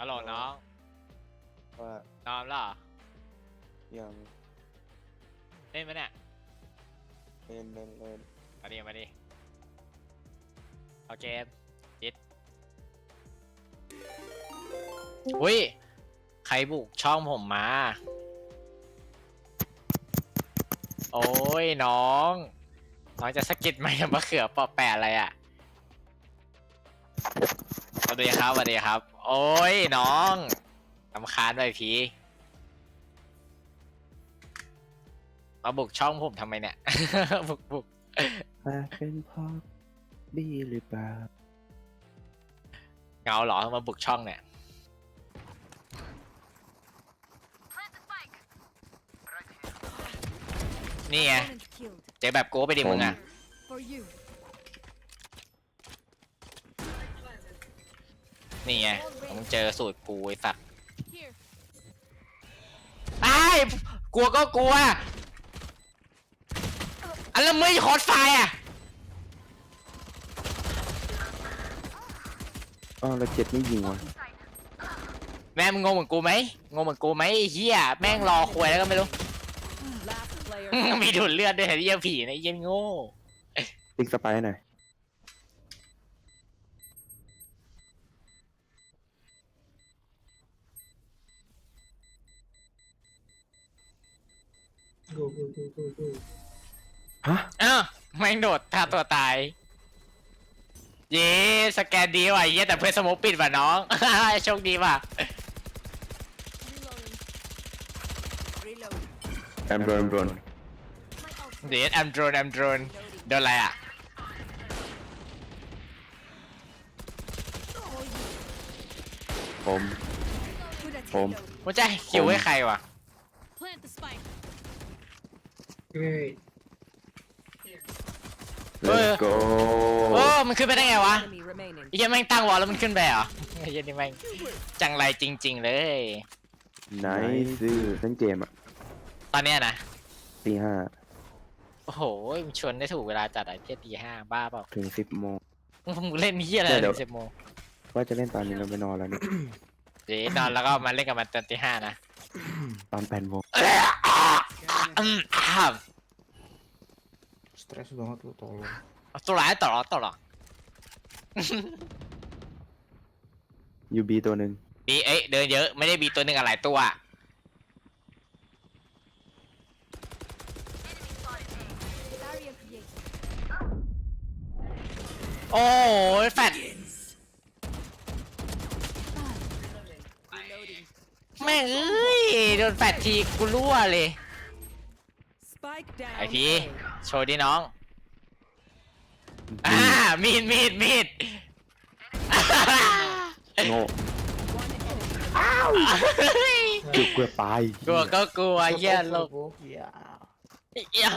ฮัลโหลน้องว่านอนแล้วเหรอยังเล่นไหมเนี่ยเล่นเล่นเล่นมาดิมาดิเอาเกมยิดอุ้ย ใครบุกช่องผมมา โอ้ยน้อง น้องจะสะกิดไหมมะเขือเปอแปะอะไรอะสวัสดีครับสวัสดีครับ โอ้ยน้องลำคาญไปพีมาบุกช่องผมทำไมเนี่ย บุกบุกมาเป็นพ่อบีหรือเปล่าเงาเหรอมาบุกช่องเนี่ย นี่ไง Opponent killed. เจอแบบโก้ไปดิมึงอะ For you. นี่ไงมึงเจอสูตรกูไอ้สัตว์ Here. ไอ้ายกลัวก็กลัว อันแล้วไม่คอร์สไฟอะอ๋อแล้วเจ็ดไม่ยิงวะแม่มึงงงเหมือนกูไหมงงเหมือนกูไหมไอ้เฮียแม่งรอควยแล้วก็ไม่รู้ Last player. มีดูดเลือดด้วยไอ้เหี้ยผีนะไอ้เหี้ย็นโง่ ติ๊กสไปร์หน่อย ฮะ อ้าวแม่งโดดท่าตัวตาย เย้สแกนดีว่ะไอ้เหี้ยแต่เพื่อนสโมกปิดว่ะน้อง โชคดีว่ะ Reloading. Reload. แอมโดนโดน My ult. เดี๋ยวแอมโดรนแอมโดรน Reloading. โดนอะไรอะ For you. ผม Good at Home. reloading. มันจะให้คิวให้ใครวะ Plant the spike. เออ let's go โอ้มันขึ้นไปได้ไงวะ Enemy remaining. ไอ้เหี้ยแม่งตั้งวอลแล้วมันขึ้นไปเหรอไอ้เหี้ยนี่แม่งจังไรจริง ๆ เลย ไหนซื้อทั้งเกมอะตอนเนี้ยนะ ตีห้าโอ้โหมันชวนได้ถูกเวลาจัดไอ้เที่ยตีห้าบ้าเปล่าถึงสิบโมงมึงเล่นเหี้ยอะไรเดี๋ยว สิบโมงว่าจะเล่นตอนนี้เราไปนอนแล้วเนี่ยเดี๋ยวนอนแล้วก็มาเล่นกับมันตอนตีห้านะตอนแปดโมงอืมอ้าว Stres banget lu tolong. ตัวร้ายต่อหรอต่อหรอยูบีตัวหนึ่งบีเอ้ยเดินเยอะไม่ได้บีตัวหนึ่งอะหลายตัว Barrier created. โอ้ยแฟด Reloading. แม่งเอ้ยโดนแฟดทีกูรั่วเลย Spike down. ไอพี่ A. โชว์ดิน้อง อ่า มีด มีด มีด โง่ One enemy. จุกเพื่อตายกลัวก็กลัวเหี้ยโลก Ya. เหี้ย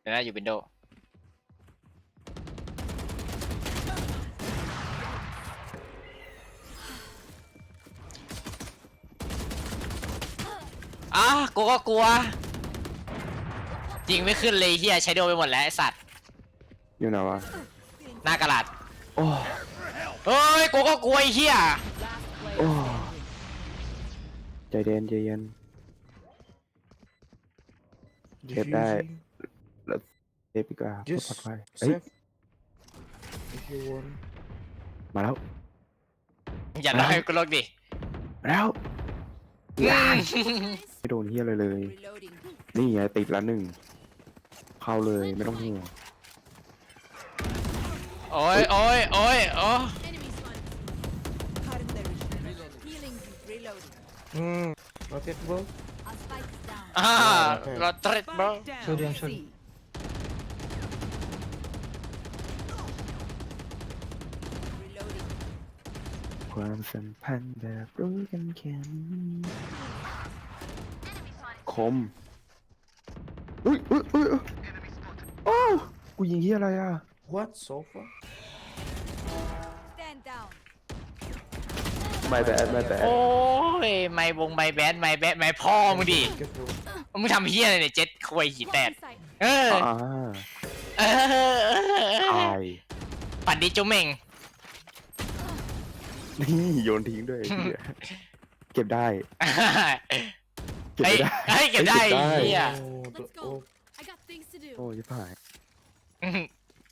เดี๋ยวนะอยู่วินโดว์อะกูก็กลัว ยิงไม่ขึ้นเลยเฮียใช้โดนไปหมดแล้วไอสัตว์อยู่ไหนวะหน้ากระดาษโอ้เฮ้ยกูก็กลัวไอ้เฮีย Last โอ้ player. ใจเย็นใจเย็น Get that. Diffusing. เซฟดีกว่าเพื่อ Just ปลอดภัยเฮ้ย save. If you want. มาแล้ว อย่าเล่าให้กูโลกดิมาแล้วไม่โดนเฮียเลยเลย Reloading. นี่ไงติดแล้วหนึ่ง เข้าเลยไม่ต้องห่วงโอ้ยโอ้ยโอ้ยโอ้ Enemy spotted. Cutting their vision. Healing you. Reloading. Hmm. Not yet, bro. Our spike is down. อ่ารถเตรดบร Spike down. Sorry, I'm sorry. C. Reloading. ความสัมพันธ์แบบรู้กันแค่นี้คมอุ้ยอุ้ยอุ้ยอุ๊ย โอ้าวกูยิงเฮียอะไรอะ What? Sofa? Stand down. ไม่แบดไม่แบดโอ้ยไม่บงไม่แบดไม่แบดไม่พ่อมึงดิ Get bro. มึงทำเฮียอะไรเนี่ยเจ็ดควยหีแตด Blocking sight. เอออ่าเออตายปัดดิจุ๊เม่งนี่โยนทิ้งด้วยไอ้เหี้ยเก็บได้ เก็บเฮ้ยไม่ได้ เฮ้ยเก็บได้เก็บได้ไอ้เหี้ย Oh, the Let's go. op. I got things to do. โอ้ยผ่าย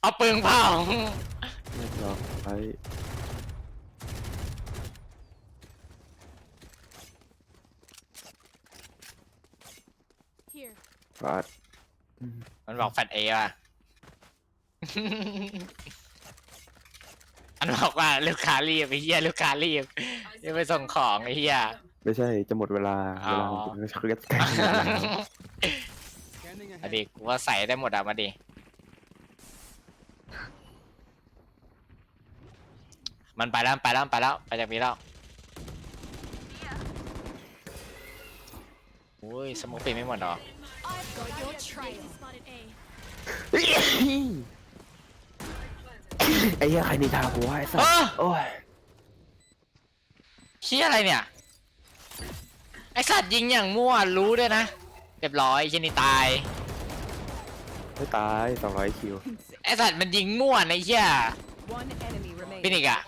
เอาปืนเผาไม่หรอกไป Here. ฟาดมันบอกแฟดเอว่ะ มันบอกว่าลูกค้ารีบไอ้เหี้ยลูกค้ารีบจะไปส่งของไอ้เหี้ย ไม่ใช่จะหมดเวลาอ๋อเวลาเขาเรียกใกล้หมด แล้วมาดิกูว่าใส่ได้หมดอะมาดิมันไปแล้วไปแล้วไปแล้วไปจากนี้แล้วโอ้ยสมองปีไม่หมดหรอ I've got your trail. Spotted A. ไอ้เหี้ยใครนินทากูวะไอ้สัสเออโอ้ยเชี่ยอะไรเนี่ย ไอสัตว์ยิงอย่างมั่วรู้ด้วยนะ เรียบร้อยเชยนี่ตาย ไม่ตายสองร้อยคิวไอสัตว์มันยิงมั่วในะไอ้เชี่ย One enemy remaining. ฟินิกอะ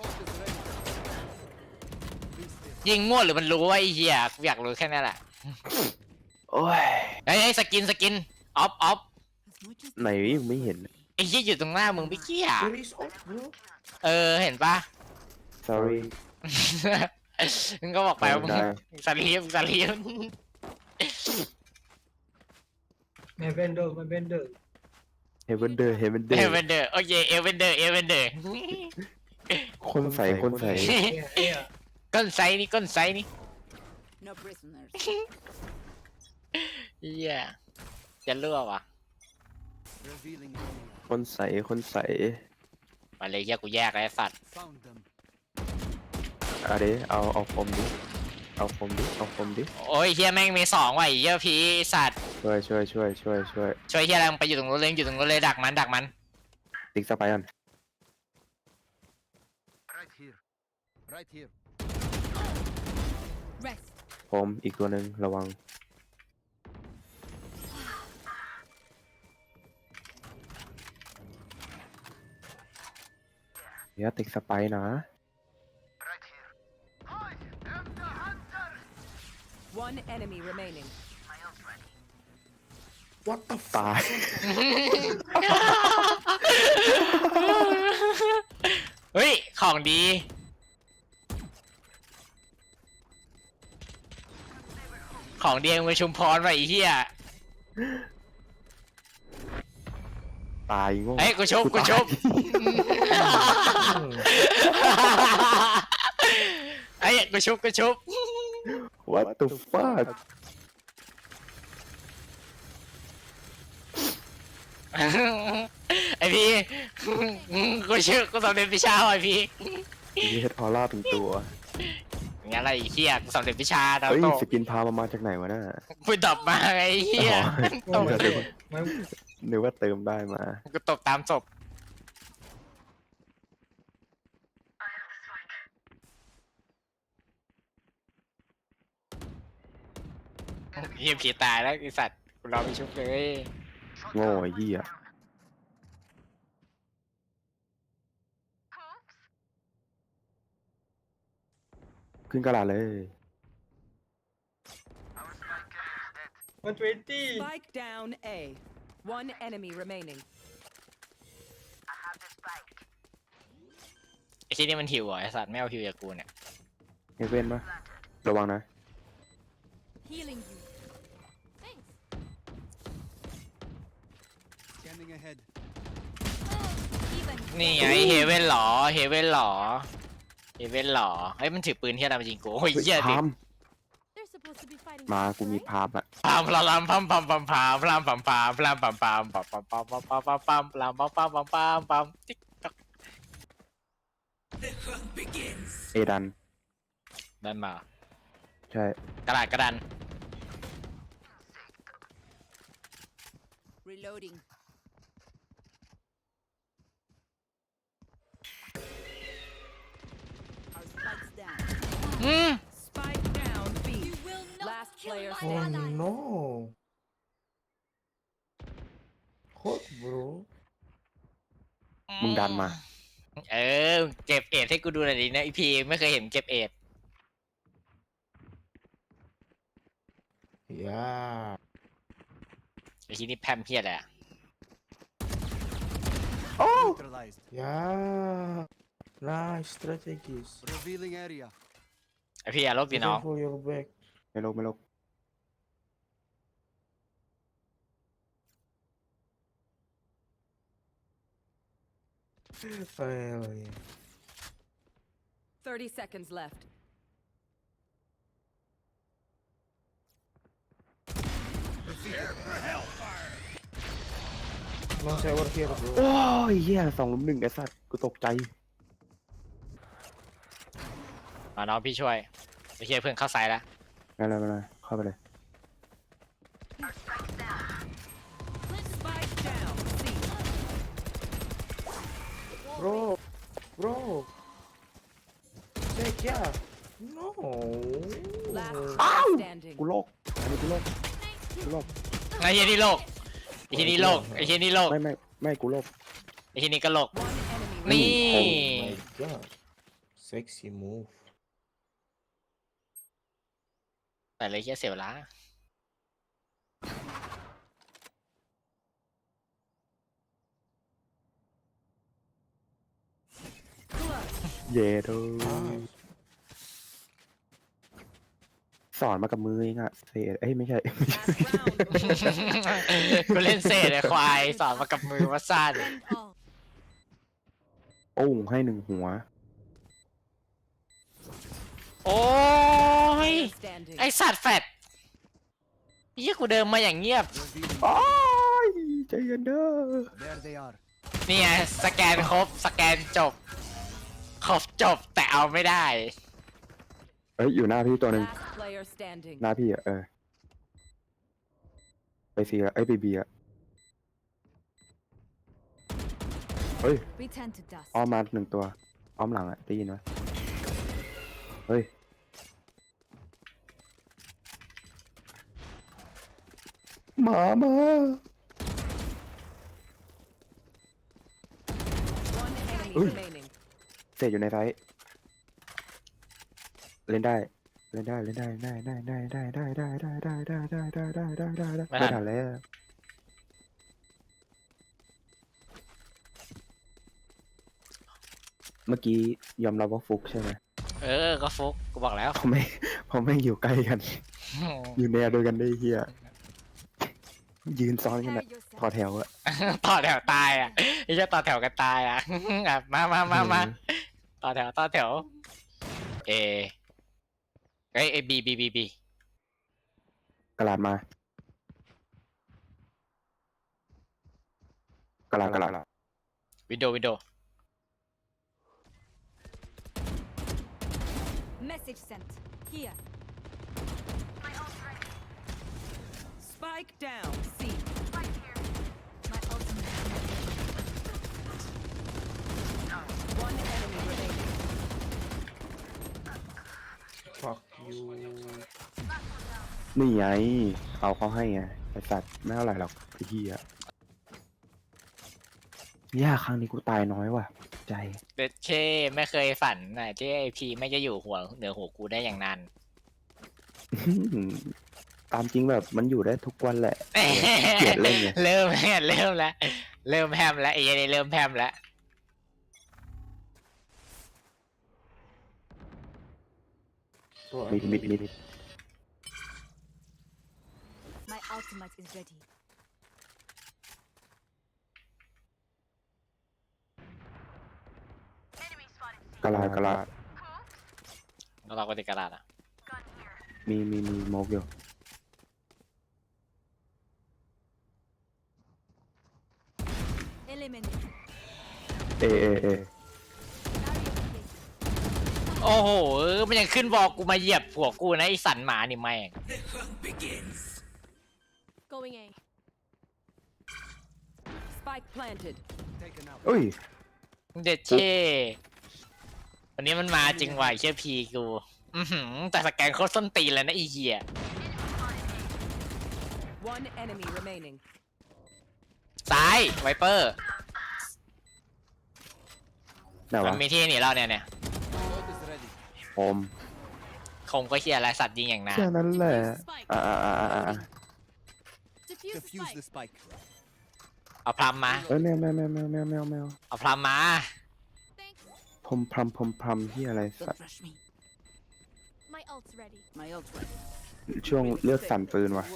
ยิงมั่วหรือมันรู้ว่าไอ้เหี้ยกูอยากรู้แค่นั้นแหละโอ้ยเฮ้ยเฮ้ยสกินสกินออฟออฟ As much as ไหนมึงไม่เห็น ไอ้เหี้ยอยู่ตรงหน้ามึงไม่เกี้ย There is off, bro. เออเห็นปะ sorry มึงก็บอกไปว่ามึงได้สลีฟสลีฟ My vendor, my vendor. เฮเวนเดอร์เฮเวนเดอเอร์เวนเดอร์โอเคเอเวนเดอร์เอเวนเดอร์คนใส่คนใส่ Yeah, yeah. ก้นไซส์นี่ก้นไซส์นี่ no prisoners. เหี้ยจะเลือกว่ะ Revealing area. คนใส่คนใส่มาเลยเหี้ยกูแยกแล้วไอ้สัตว์ Found them. เอาดิเอาเอาคมดิ เอาคมดิเอาคมดิโอ้ยเฮียแม่งมีสองว่ะไอ้เฮียพีสัตว์ช่วยช่วยช่วยช่วยช่วยช่วยเฮียอะไรมึงไปอยู่ตรงนู้นเลยอยู่ตรงนู้นเลยดักมันดักมันติ๊กสไปร์กัน Right here. Right here. Rest. ผมอีกตัวหนึ่งระวัง เดี๋ยวติ๊กสไปร์นะ One enemy remaining. What the ตาย เฮ้ย ของดี ของดีมือชุมพรว่ะไอ้เฮียตายโง่เฮ้ยกูชุบกูตายชุบไอ้ยกูชุบกูชุบ What the fuck ไอพี่กูชื่อกูสำเร็จวิชาว่ะไอพี่มีเฮดออร่าถึงตัว งั้นอะไรไอ้เฮียกูสำเร็จวิชาดาวเฮ้ยโตสกินพามามาจากไหนวะน่ะ กูตบมาไอ้เฮียอ๋อ ตบนึกว่า My นึกว่าเติมได้มา กูตบตามศพ เฮียผีตายแล้วไอสัตว์กูรอไปชุบเลยโง่ไอ้เหี้ยขึ้นกระดาษเลย 120. Spike down A. One enemy remaining. ไอที่นี่มันหิวเหรอไอสัตว์ไม่เอาหิวจากกูเนี่ย เฮเว่นปะระวังนะ Healing you. Scanning ahead. Even. นี่ไงเฮเว่นหรอเฮเว่นหรอเฮเว่นหรอเฮ้ยมันถือปืนที่อะไรมายิงกูโอ้ยเฮ้ยเหี้ยดิพาม They're supposed to be fighting. มา back, กูมี right? พามอะพามพลามพัมพัมพัมพามพลามพัมพามพลามพัมพามปัมปัมปัมปัมปัมปัมปัมพลามปัมปัมปัมปัมปัมติ๊กต๊อกเอดันนั่นมา ใช่ กระดาษกระดาน Reloading. Spike down B. You will not Last kill player my Oh standing. ally. no. Hot, bro. มึงดันมา เออ เก็บเอ็ดให้กูดูหน่อยดินะ อีพีไม่เคยเห็นเก็บเอ็ด Yeah. ไอ้ทีนี่แพมเพียดอะ Neutralized. Yeah. Nice strategies. Revealing area. ไอพี่อะลบดีน้อง Careful your back. ไม่ลกไม่ลก Hell yeah. 30 seconds left. No shower here, bro. โอ้ยเหี้ยสองลุมหนึ่งไอ้สัตว์กูตกใจ มาน้องพี่ช่วยไอ้เฮียเพื่อนเข้าไซด์แล้วไม่เป็นไรไม่เป็นไรเข้าไปเลย Spike down. C. Bro. Bro. Check, yeah. No. Last player standing. กูโลกอันนี้กูโลกกูโลกไอ้เฮียนี่โลกไอ้เฮียนี่โลกไอ้เฮียนี่โลกไม่ไม่ไม่กูโลกไอ้เฮียนี่ก็โลก One enemy นี่ Oh my god. Sexy move. แต่เลยเฮียเสียเวลาเย่เธอ Nice. สอนมากับมือเองอะเศษเอ้ยไม่ใช่ Last round. กูเล่นเศษไอ้ควายสอนมากับมือว่าสั้น Oh. โอ้งให้หนึ่งหัว โอ้ ย Player standing. ไอสัตว์แฟดเฮียกูเดินมาอย่างเงียบ Revealing. โอ้ยใจเย็นเด้อ There they are. นี่ไงสแกนครบ สแกนจบ ครบจบแต่เอาไม่ได้ เอ้ยอยู่หน้าพี่ตัวหนึ่ง Last player standing. หน้าพี่อะเออ ไปซีอะเอ้ยไปบีอะเฮ้ย Return to dust. อ้อมมาหนึ่งตัว อ้อมหลังอะได้ยินไหมเฮ้ย หมามา One enemy Ui. remaining. เสร็จอยู่ในไซต์เล่นได้ เล่นได้ เล่นได้ ได้ได้ได้ได้ได้ได้ได้ได้ได้ได้ได้ได้ได้ได้ได้ไม่ไม่ทัน ทันแล้วเมื่อกี้ยอมรับว่าฟุกใช่ไหมเออ ก็ฟุกกูบอกแล้วผมไม่ผมไม่อยู่ใกล้กัน อยู่แนวเดียวกันได้เฮีย ยืนซ้อนกันอะพอแถวอะต่อแถวตายอะไอ้เจ้าต่อแถวกันตายอะอะมามามามาต่อแถวต่อแถว เอเอ้ยเอบีบีบีบีกระลาดมากระลาดกระลาดวินโดว์วินโดว์ Message sent. Here. Spike down. C. My ultimate. One enemy remaining. Fuck you. นี่ไงเอาเขาให้ไงไอสัตว์ไม่เท่าไหร่หรอกไอ้เหี้ยย่าครั้งนี้กูตายน้อยว่ะ ใจเด็ดเคไม่เคยฝันน่ะที่ไอพีไม่จะอยู่หัวเหนือหัวกูได้อย่างนั้น ตามจริงแบบมันอยู่ได้ทุกวันแหละเกลียดเล่นไงเริ่มแล้วเริ่มแล้วเริ่มแฮมแล้วไอ้เหี้ยันนี่เริ่มแฮมแล้ว Bro, I มิดมิดมิด My ultimate is ready. กระลาดกระลาดแล้วเราก็ติดกระดาษอะมีมีมีโมกอยู่ เอเอเอโอ้โหเออมันยังขึ้นบอกกูมาเหยียบหัวกูนะไอสันหมานี่แม่ง Going A. Spike planted. Taken out. เอ้ยเด็ดเช่วันนี้มันมาจริงว่ะไอ้เชื่อพีกู อือหือแต่สแกนโคตรส้นตีนเลยนะไอีเหี้ย One enemy remaining. ซ้ายไวเปอร์ ไหนมัวะนมีที่หนีเราเนี่ยเนี่ยโอมคมก็เฮียอะไรสัตว์ยิงอย่างนั้นแค่นั้นแหละ Defuse the spike. อ่าอ่าอ่าอ่าอ่า Defuse, Defuse the the spike. spike. เอาพลัมมา เอ้ยแมวแมวแมวแมวแมวแมวแมวเอาพลัมมา Thanks. พรมพรำพรมพรำที่อะไรสัตว์ Refresh me. My ult's ready. My ult ready. ช่วงเลือกสั่นปืนว่ะ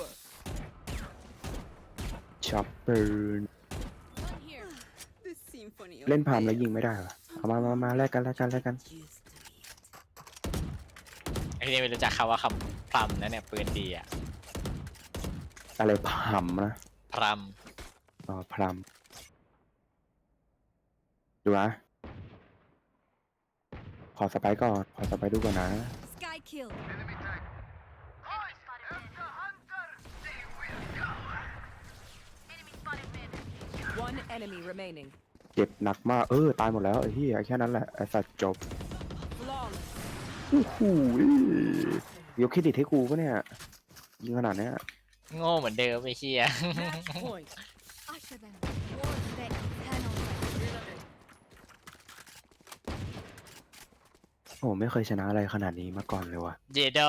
ช็อปปืน One here. This symphony. เล่นพามแล้วยิงไม่ได้เหรอ เอามามามาแลกกันแลกกันแลกกัน Used to it. ไอ้นี่ไม่รู้จักคำว่าคำพลัมนะเนี่ยปืนดีอะอะไรพามนะพลัมอ๋อพรำดูนะขอสไปค์ก่อน ขอสไปค์ดูก่อนนะ Sky kill. Enemy tag. Boys, I'm the hunter. They will cower. Enemy spotted mid. One enemy remaining. เจ็บหนักมาก เออ ตายหมดแล้วไอ้ที่แค่นั้นแหละไอ้สัตว์จบ Flawless. โอ้โหยกเครดิตให้กูปะเนี่ย ยิงขนาดเนี้ยโง่เหมือนเดิมไอ้เฮีย Match point. Usher them. Ward ready. Panel ready. โอ้ไม่เคยชนะอะไรขนาดนี้มาก่อนเลยว่ะ เจโด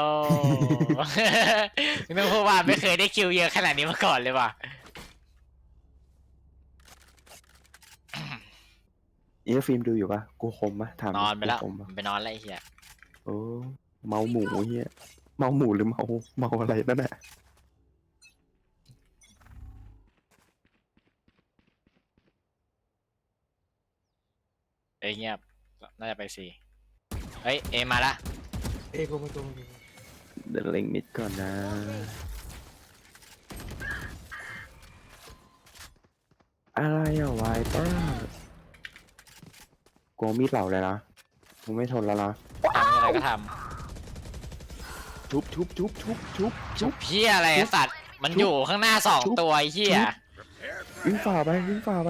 นึกว่าไม่เคยได้คิวเยอะขนาดนี้มาก่อนเลยว่ะ เอะฟิล์มดูอยู่ปะกูคมปะถามนอนไปแล้วกูคมปะไปนอนแล้วไอ้เฮียโอ้เมาหมูเฮียเมาหมูหรือเมาเมาอะไรนั่นแหละเอ้ยเงียบน่าจะไปสี่เฮ้ยเอมาละ Hey, go, go, go, go. เดินเล็งมิดก่อนนะ อะไรอะไวเปอร์ กูเอามีดเหล่าเลยนะมึงไม่ทนแล้วนะทำอะไรก็ทชุบชุบชุบชุบชุบำชุบเฮียอะไรไอ้สัตว์ มันอยู่ข้างหน้าสองชุบตัวไอ้เฮียชุบวิ่งฝ่าไปวิ่งฝ่าไป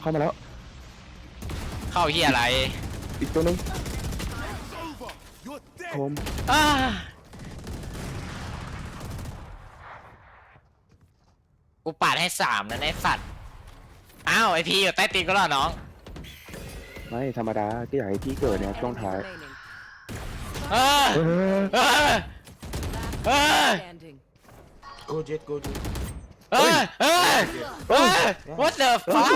เข้ามาแล้ว เข้าเฮียอะไรอีกตัวหนึง You're dead. ผมอ้ากูปาดให้สามนะไอ้สัตว์ อ้าวไอพีอยู่ใต้ตีนก็แล้วน้อง ไม่ธรรมดาที่อยากให้พี่เกิดเนี่ยช่วง Enemy ท้าย remaining. เออเออเออ Last Ah! standing. Go, Jet, go, Jet. เออเออเออ what the fuck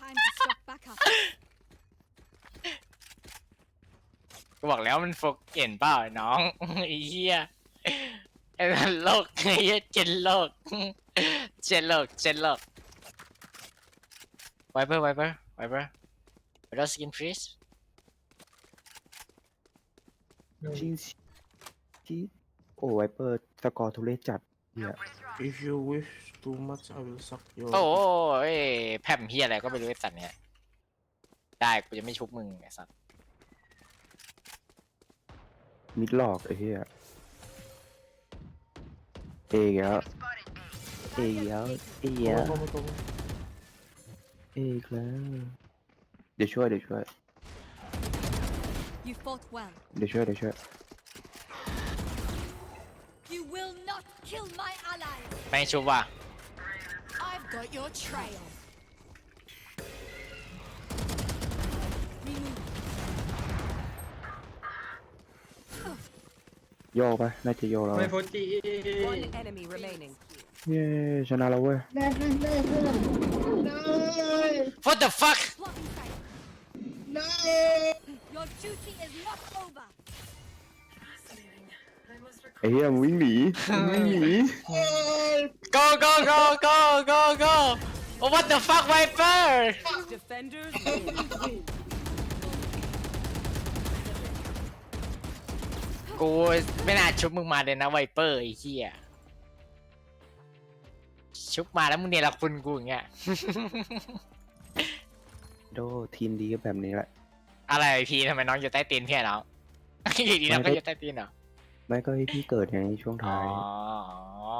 Time to stock back up. กูบอกแล้วมันโฟกเห็นเปล่าไอ้น้อง ไอ้เหี้ยไอ้นั่นโลกไอ้เหี้ยเจนโลก เจนโลกเจนโลกไวเปอร์ไวเปอร์ไวเปอร์ไวเปอร์สกินฟรีสจริงที่โอ้ไวเปอร์สกอร์ทุเรศจัดเนี่ย If you wish too much, I will suck your. โอ้ยแพมเหี้ยอะไรก็ไม่รู้ไอ้สัตว์เนี่ยได้กูจะไม่ชุบมึงไอ้สัตว์มิดหลอกไอ้เหี้ยเออีกแล้วเออีกแล้วเออีกแล้ว Go, go, go, go. เออีกแล้วเดี๋ยวช่วยเดี๋ยวช่วย You fought well. เดี๋ยวช่วยเดี๋ยวช่วย You will not kill my allies. ไม่ชุบว่ะ I've got your trail. Remove. โยกปะน่าจะโยกแล้ว ไม่โพจี One enemy remaining. เย้ชนะแล้วเว้ย what the fuck Blocking sight. Your duty is not over. ไอ้เหี้ยมึงวิ่งหนีมึงวิ่งหนี go go go go go go oh, what the fuck Viper Defenders win. กูไม่น่าชุบมึงมาเลยนะไวเปอร์ไอ้เหี้ย ชุบมาแล้วมึงเนี่ยละคุณกูอย่างเงี้ย โดทีมดีก็แบบนี้แหละ อะไรไอพีทำไมน้องอยู่ใต้ตีนพี่อะน้องอยู่ดีน้องก็อยู่ใต้ตีนเหรอ ไม่ก็ให้พี่เกิดไงช่วงอ๋อท้ายอ๋อ